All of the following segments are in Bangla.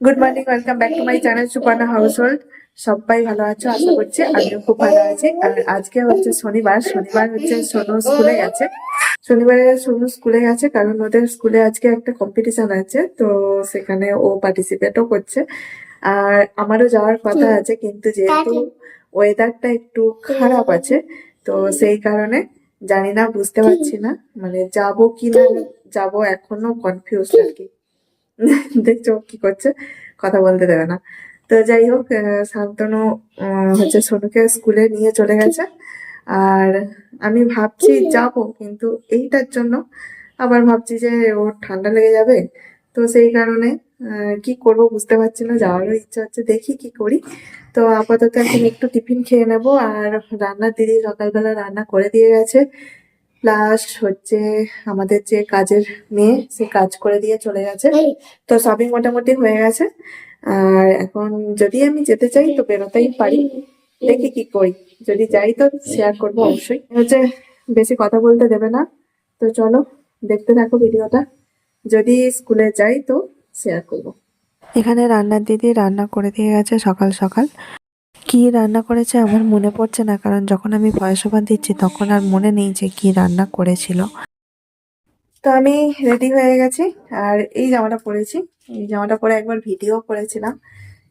Good morning welcome back to my channel Suparna household সবাই ভালো আছো? আশা করছি আমিও খুব ভালো আছি। আর আজকে হচ্ছে শনিবার। শনিবার হচ্ছে সোনু স্কুলে গেছে। শনিবারে সোনু স্কুলে গেছে কারণ ওদের স্কুলে আজকে একটা কম্পিটিশন আছে তো সেখানে ও পার্টিসিপেটও করছে। আর আমারও যাওয়ার কথা আছে কিন্তু যেহেতু ওয়েদারটা একটু খারাপ আছে তো সেই কারণে জানি না বুঝতে পারছি না। মানে যাব কি না যাব এখনও কনফিউজ আর কি। দেখছ কি করছে? কথা বলতে দেবে না। তো যাই হোক শান্তনু হচ্ছে সোনুকে স্কুলে নিয়ে চলে গেছে। আর আমি ভাবছি যাব কিন্তু এইটার জন্য আবার ভাবছি যে ওর ঠান্ডা লেগে যাবে। তো সেই কারণে কি করব বুঝতে পারছি না যাওয়ারও ইচ্ছা হচ্ছে দেখি কি করি। তো আপাতত এখন একটু টিফিন খেয়ে নেব। আর রান্নার দিদি সকালবেলা রান্না করে দিয়ে গেছে। প্লাস হচ্ছে আমাদের যে কাজের মেয়ে সে কাজ করে দিয়ে চলে গেছে। তো শপিং মোটামুটি হয়ে গেছে। আর এখন যদি আমি যেতে চাই তো বেরোতেই পারি। দেখি কি করি। যদি যাই তো শেয়ার করব অবশ্যই। হচ্ছে বেশি কথা বলতে দেবে না। তো চলো দেখতে থাকো ভিডিওটা। যদি স্কুলে যাই তো শেয়ার করব। এখানে রান্নার দিদি রান্না করে দিয়ে গেছে সকাল সকাল। কি রান্না করেছে আমার মনে পড়ছে না, কারণ যখন আমি ভয়েস দিচ্ছি তখন আর মনে নেই যে কি রান্না করেছিল। তো আমি রেডি হয়ে গেছি, আর এই জামাটা পরেছি। এই জামাটা পরে একবার ভিডিও করেছিলাম।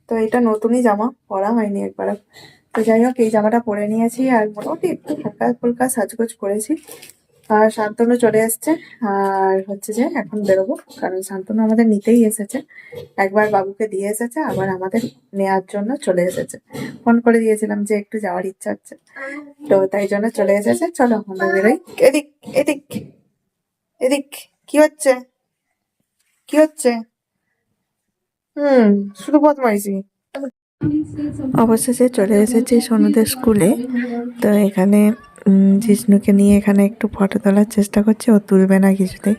তো এটা নতুনই জামা, পরা হয়নি একবার তো যাই হোক, এই জামাটা পরে নিয়েছি আর মোটামুটি একটু হালকা ফুলকা সাজগোজ করেছি। আর শান্তনু চলে এসছে। আর হচ্ছে যে এখন বেরোবো, কারণ শান্তনু আমাদের নিতেই এসেছে। একবার বাবুকে দিয়ে এসেছে, আবার আমাদের নেয়ার জন্য চলে এসেছে। ফোন করে দিয়েছিলাম যে একটু যাওয়ার ইচ্ছা হচ্ছে তো তাই জন্য চলে এসেছে। চলো আমরা বেরোই। এদিক এদিক এদিক, কি হচ্ছে? কি হচ্ছে? হুম, শুধু বদমাইশি। অবশেষে চলে এসেছি সোনুদের স্কুলে। তো এখানে জিষ্ণুকে নিয়ে এখানে একটু ফটো তোলার চেষ্টা করছে, ও তুলবে না কিছুতেই।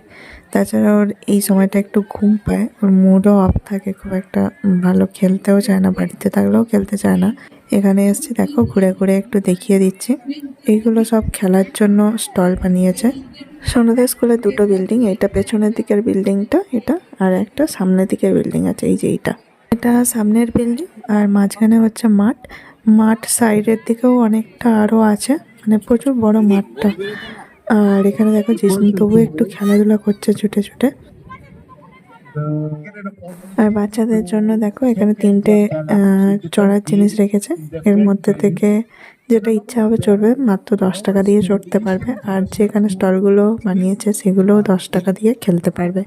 তাছাড়া ওর এই সময়টা একটু ঘুম পায়, ওর মুডও অফ থাকে খুব একটা ভালো খেলতেও চায় না, বাড়িতে থাকলেও খেলতে চায় না। এখানে এসছি, দেখো, ঘুরে ঘুরে একটু দেখিয়ে দিচ্ছি। এইগুলো সব খেলার জন্য স্টল বানিয়েছে। সোনুদের স্কুলে দুটো বিল্ডিং, এটা পেছনের দিকের বিল্ডিংটা, এটা, আর একটা সামনের দিকের বিল্ডিং আছে, এই যে এইটা। এটা সামনের বিল্ডিং, আর মাঝখানে হচ্ছে মাঠ। মাঠ সাইডের দিকেও অনেকটা আরও আছে। মানে প্রচুর বড় মাঠটা। আর এখানে দেখো জিসুন তবু একটু খেলাধুলা করছে ছুটে ছুটে। আর বাচ্চাদের জন্য দেখো এখানে তিনটে চড়ার জিনিস রেখেছে। এর মধ্যে থেকে যেটা ইচ্ছা হবে চড়বে, মাত্র দশ টাকা দিয়ে চড়তে পারবে। আর যেখানে স্টলগুলো বানিয়েছে, সেগুলোও দশ টাকা দিয়ে খেলতে পারবে।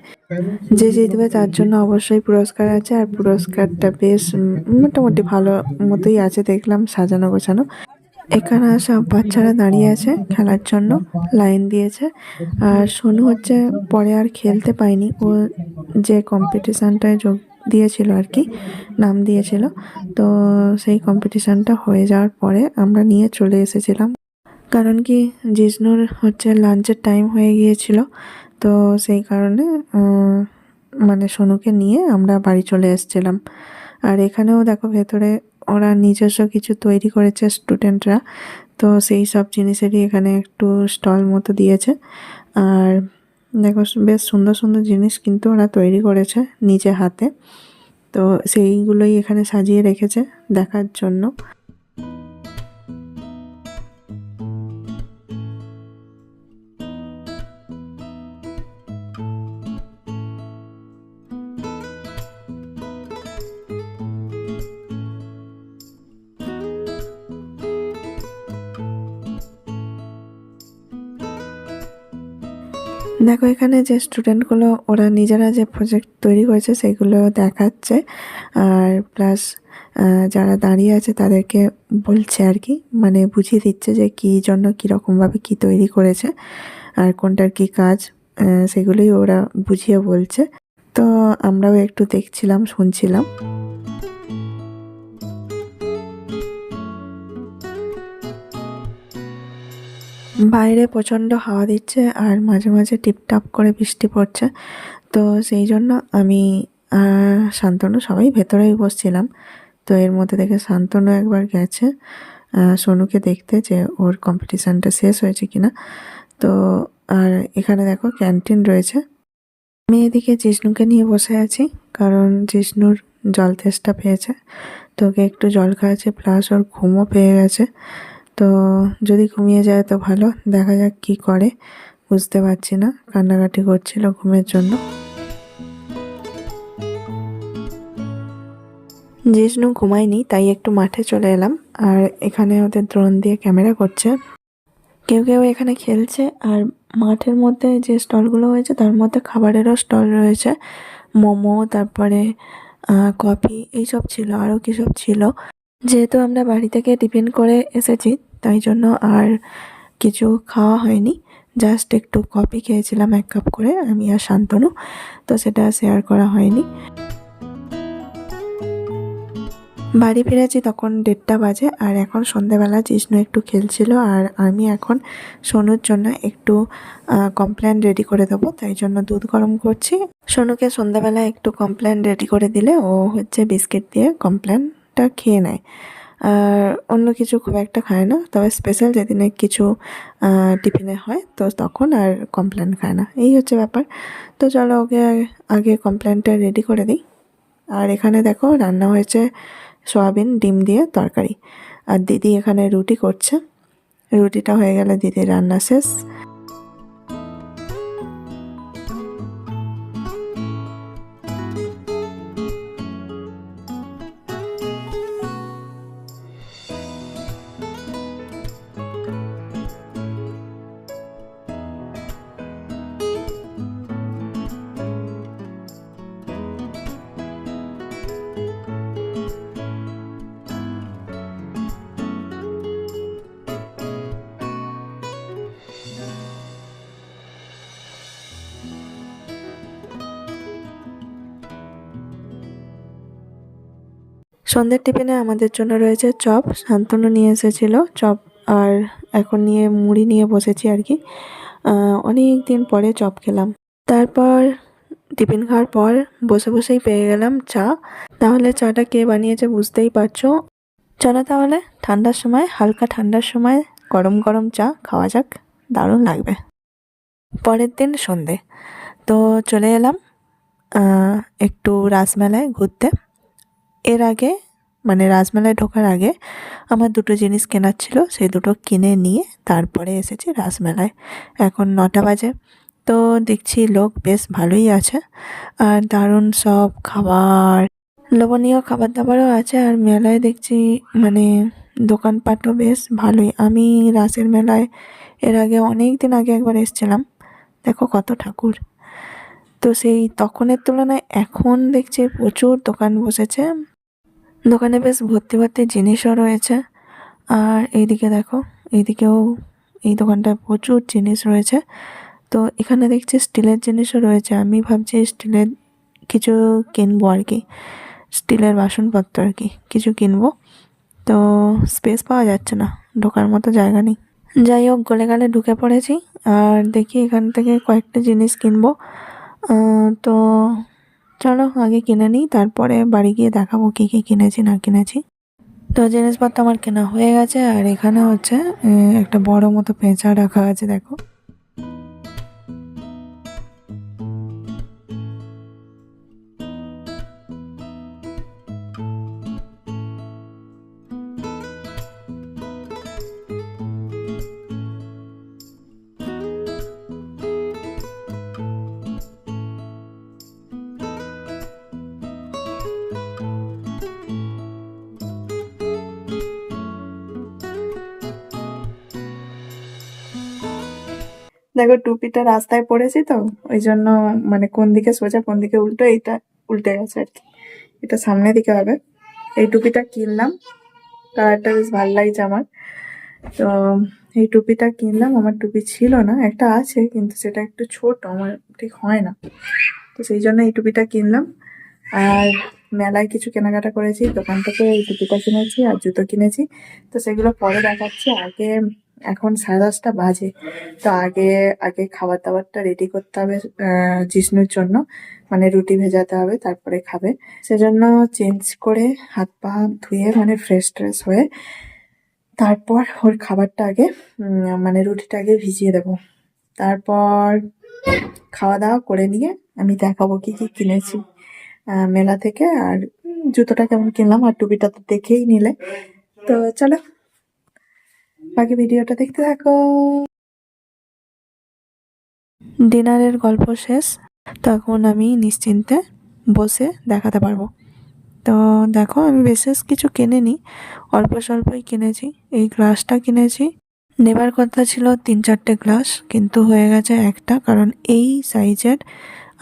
যে জিতবে, তার জন্য অবশ্যই পুরস্কার আছে। আর পুরস্কারটা বেশ মোটামুটি ভালো মতোই আছে, দেখলাম সাজানো গোছানো। এখানে সব বাচ্চারা দাঁড়িয়ে আছে খেলার জন্য, লাইন দিয়েছে। আর সোনু হচ্ছে পরে আর খেলতে পায়নি। ও যে কম্পিটিশানটায় যোগ দিয়েছিল আর কি, নাম দিয়েছিল। তো সেই কম্পিটিশানটা হয়ে যাওয়ার পরে আমরা নিয়ে চলে এসেছিলাম। কারণ কি জিষ্ণুর হচ্ছে লাঞ্চের টাইম হয়ে গিয়েছিল। তো সেই কারণে মানে সোনুকে নিয়ে আমরা বাড়ি চলে এসেছিলাম। আর এখানেও দেখো ভেতরে ওরা নিজস্ব কিছু তৈরি করেছে স্টুডেন্টরা তো সেই সব জিনিসেরই এখানে একটু স্টল মতো দিয়েছে। আর দেখো, বেশ সুন্দর সুন্দর জিনিস কিন্তু ওরা তৈরি করেছে নিজে হাতে। তো সেইগুলোই এখানে সাজিয়ে রেখেছে দেখার জন্য। দেখো, এখানে যে স্টুডেন্টগুলো ওরা নিজেরা যে প্রজেক্ট তৈরি করেছে, সেগুলো দেখাচ্ছে। আর প্লাস যারা দাঁড়িয়ে আছে, তাদেরকে বলছে আর কি মানে বুঝিয়ে দিচ্ছে যে কী জন্য কীরকমভাবে কী তৈরি করেছে, আর কোনটার কি কাজ সেগুলোই ওরা বুঝিয়ে বলছে। তো আমরাও একটু দেখছিলাম, শুনছিলাম। বাইরে প্রচণ্ড হাওয়া দিচ্ছে আর মাঝে মাঝে টিপটাপ করে বৃষ্টি পড়ছে। তো সেই জন্য আমি শান্তনু সবাই ভেতরেই বসছিলাম। তো এর মধ্যে দেখে শান্তনু একবার গেছে সোনুকে দেখতে যে ওর কম্পিটিশানটা শেষ হয়েছে কিনা। তো, আর এখানে দেখো ক্যান্টিন রয়েছে। আমি এদিকে জিষ্ণুকে নিয়ে বসে আছি, কারণ জিষ্ণুর জল তেষ্টা পেয়েছে। তো ওকে একটু জল খাওয়াচ্ছে প্লাস ওর ঘুমও পেয়ে গেছে। তো যদি ঘুমিয়ে যায় তো ভালো, দেখা যাক কি করে। বুঝতে পারছি না, কান্নাকাটি করছিল ঘুমের জন্য। জিষ্ণু ঘুমায়নি, তাই একটু মাঠে চলে এলাম। আর এখানে ওদের দ্রোন দিয়ে ক্যামেরা করছে। কেউ কেউ এখানে খেলছে, আর মাঠের মধ্যে যে স্টলগুলো হয়েছে তার মধ্যে খাবারেরও স্টল রয়েছে। মোমো, তারপরে কফি, এইসব ছিল, আরও কী সব ছিল। যেহেতু আমরা বাড়ি থেকে টিফিন করে এসেছি, তাই জন্য আর কিছু খাওয়া হয়নি। জাস্ট একটু কফি খেয়েছিলাম এক কাপ করে, আমি আর শান্তনু, তো সেটা শেয়ার করা হয়নি। বাড়ি ফিরেছি তখন দেড়টা বাজে, আর এখন সন্ধেবেলা জিষ্ণু একটু খেলছিল, আর আমি এখন সোনুর জন্য একটু কমপ্লেন রেডি করে দেবো, তাই জন্য দুধ গরম করছি। সোনুকে সন্ধেবেলা একটু কমপ্লেন রেডি করে দিলে ও হচ্ছে বিস্কিট দিয়ে কমপ্লেনটা খেয়ে নেয়। আর অন্য কিছু খুব একটা খায় না, তবে স্পেশাল যেদিনে কিছু টিফিনে হয়, তো তখন আর কমপ্লেন খায় না। এই হচ্ছে ব্যাপার। তো চলো ওকে আগে কমপ্লেনটা রেডি করে দিই। আর এখানে দেখো রান্না হয়েছে সয়াবিন, ডিম দিয়ে তরকারি। আর দিদি এখানে রুটি করছে। রুটিটা হয়ে গেলে দিদির রান্না শেষ। সন্ধ্যের টিফিনে আমাদের জন্য রয়েছে চপ শান্তনু নিয়ে এসেছিল, চপ আর এখন নিয়ে মুড়ি নিয়ে বসেছি আর কি। অনেক দিন পরে চপ খেলাম। তারপর টিফিন খাওয়ার পর বসে বসেই পেয়ে গেলাম চা। তাহলে চাটা কে বানিয়েছে বুঝতেই পারছ? চলো তাহলে, ঠান্ডার সময়, হালকা ঠান্ডার সময় গরম গরম চা খাওয়া যাক, দারুণ লাগবে। পরের দিন সন্ধে। তো চলে এলাম একটু রাসমেলায় ঘুরতে। এর আগে মানে রাজমেলায় ঢোকার আগে, আমার দুটো জিনিস কেনার ছিল, সেই দুটো কিনে নিয়ে তারপরে এসেছি রাজমেলায়। এখন নটা বাজে, তো দেখছি লোক বেশ ভালোই আছে, আর দারুণ সব খাবার, লোভনীয় খাবার দাবারও আছে, আর মেলায় দেখছি মানে দোকানপাটও বেশ ভালোই। আমি রাসের মেলায় এর আগে অনেক দিন আগে একবার এসেছিলাম, দেখো কত ঠাকুর। তো সেই তখনের তুলনায় এখন দেখছি প্রচুর দোকান বসেছে দোকানে বেশ ভর্তি ভর্তি জিনিসও রয়েছে। আর এইদিকে দেখো, এইদিকেও এই দোকানটায় প্রচুর জিনিস রয়েছে। তো এখানে দেখছি স্টিলের জিনিসও রয়েছে। আমি ভাবছি স্টিলের কিছু কিনবো আর কি। স্টিলের বাসনপত্র আর কি, কিছু কিনবো। তো স্পেস পাওয়া যাচ্ছে না, ঢোকার মতো জায়গা নেই। যাই হোক, গলে গেলে ঢুকে পড়েছি। আর দেখি এখান থেকে কয়েকটা জিনিস কিনবো। তো চলো আগে কিনে নিই, তারপরে বাড়ি গিয়ে দেখাবো কী কী কিনেছি, না কিনেছি। তো জিনিসপত্র আমার কেনা হয়ে গেছে, আর এখানে হচ্ছে একটা বড় মতো পেঁচা রাখা আছে, দেখো। দেখো টুপিটা রাস্তায় পড়েছি তো ওই জন্য মানে কোন দিকে সোজা, কোন দিকে উল্টো, এইটা উল্টে গেছে আর কি। এটা সামনের দিকে হবে। এই টুপিটা কিনলাম। কালারটা বেশ ভালো লাগছে আমার। তো এই টুপিটা কিনলাম। আমার টুপি ছিল না, একটা আছে, কিন্তু সেটা একটু ছোট, আমার ঠিক হয় না। তো সেই জন্য এই টুপিটা কিনলাম। আর মেলায় কিছু কেনাকাটা করেছি, দোকান থেকে এই টুপিটা কিনেছি আর জুতো কিনেছি। তো সেগুলো পরে দেখাচ্ছি। আগে এখন সাড়ে দশটা বাজে। তো আগে আগে খাবার দাবারটা রেডি করতে হবে জিষ্ণুর জন্য। মানে রুটি ভেজাতে হবে, তারপরে খাবে। সেজন্য চেঞ্জ করে হাত পা ধুয়ে মানে ফ্রেশ ট্রেশ হয়ে তারপর ওর খাবারটা আগে মানে রুটিটা আগে ভিজিয়ে দেবো। তারপর খাওয়া দাওয়া করে নিয়ে আমি দেখাবো কি কি কিনেছি মেলা থেকে। আর জুতোটা কেমন কিনলাম, আর টুপিটা তো দেখেই নিলে। তো চলো। বাকি ভিডিওটা দেখতে থাকো। ডিনারের গল্প শেষ, তখন আমি নিশ্চিন্তে বসে দেখাতে পারব। তো দেখো, আমি বিশেষ কিছু কিনিনি, অল্প স্বল্পই কিনেছি। এই গ্লাসটা কিনেছি। নেবার কথা ছিল তিন চারটে গ্লাস, কিন্তু হয়ে গেছে একটা, কারণ এই সাইজের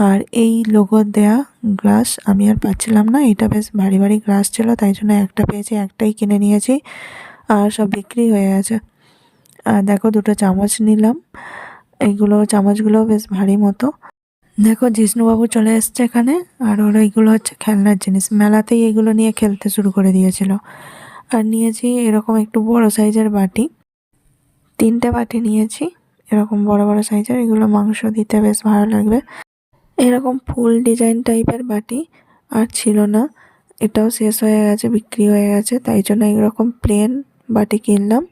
আর এই লোগো দেয়া গ্লাস আমি আর পাচ্ছিলাম না। এটা বেশ ভারী ভারী গ্লাস ছিল, তাই জন্য একটা পেয়েছি, একটাই কিনে নিয়েছি। আর সব বিক্রি হয়ে গেছে। আর দেখো দুটো চামচ নিলাম। এইগুলো চামচগুলো বেশ ভারী মতো। দেখো জিষ্ণুবাবু চলে এসছে এখানে। আর ওরা এইগুলো হচ্ছে খেলনার জিনিস। মেলাতেই এগুলো নিয়ে খেলতে শুরু করে দিয়েছিল। আর নিয়েছি এরকম একটু বড় সাইজের বাটি। তিনটে বাটি নিয়েছি। এরকম বড় বড় সাইজের। এগুলো মাংস দিতে বেশ ভালো লাগবে। এরকম ফুল ডিজাইন টাইপের বাটি আর ছিল না। এটাও শেষ হয়ে গেছে, বিক্রি হয়ে গেছে। তাই জন্য এরকম প্লেন বাটি কিনলাম।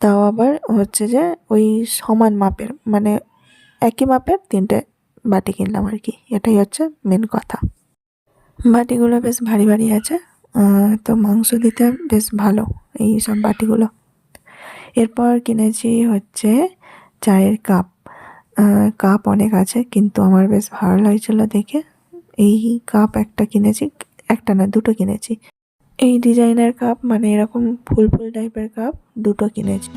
তাও আবার হচ্ছে যে ওই সমান মাপের মানে একই মাপের তিনটে বাটি কিনলাম আর কি। এটাই হচ্ছে মেন কথা। বাটিগুলো বেশ ভারী ভারী আছে তো মাংস দিতে বেশ ভালো এই সব বাটিগুলো। এরপর কিনেছি হচ্ছে চায়ের কাপ। কাপ অনেক আছে, কিন্তু আমার বেশ ভালো লাগছিল দেখে। এই কাপ একটা কিনেছি, একটা না, দুটো কিনেছি। এই ডিজাইনের কাপ মানে এরকম ফুল ফুল টাইপের কাপ, দুটো কিনেছি।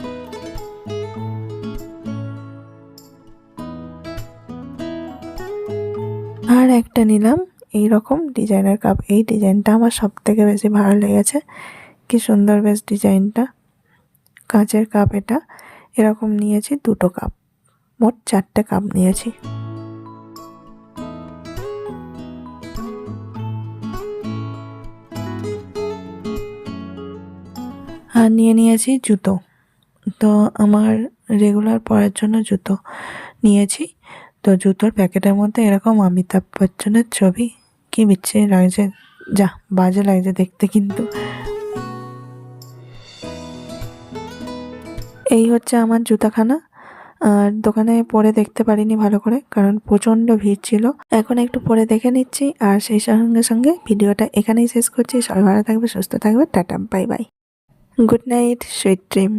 আর একটা নিলাম এই রকম ডিজাইনের কাপ। এই ডিজাইনটা আমার সব থেকে বেশি ভালো লেগেছে। কি সুন্দর বেশ ডিজাইনটা। কাঁচের কাপ এটা। এরকম নিয়েছি দুটো কাপ। মোট চারটে কাপ নিয়েছি। আর নিয়ে নিয়েছি জুতো। তো আমার রেগুলার পরার জন্য জুতো নিয়েছি। তো জুতোর প্যাকেটের মধ্যে এরকম অমিতাভ বচ্চনের ছবি কি বিচ্ছে লাগছে। যা, বাজে লাগছে দেখতে কিন্তু। এই হচ্ছে আমার জুতাখানা। আর দোকানে পরে দেখতে পারিনি ভালো করে, কারণ প্রচণ্ড ভিড় ছিল। এখন একটু পরে দেখে নিচ্ছি, আর সেই সঙ্গে সঙ্গে ভিডিওটা এখানেই শেষ করছি। সবাই ভালো থাকবে, সুস্থ থাকবে, tata bye bye good night sweet dream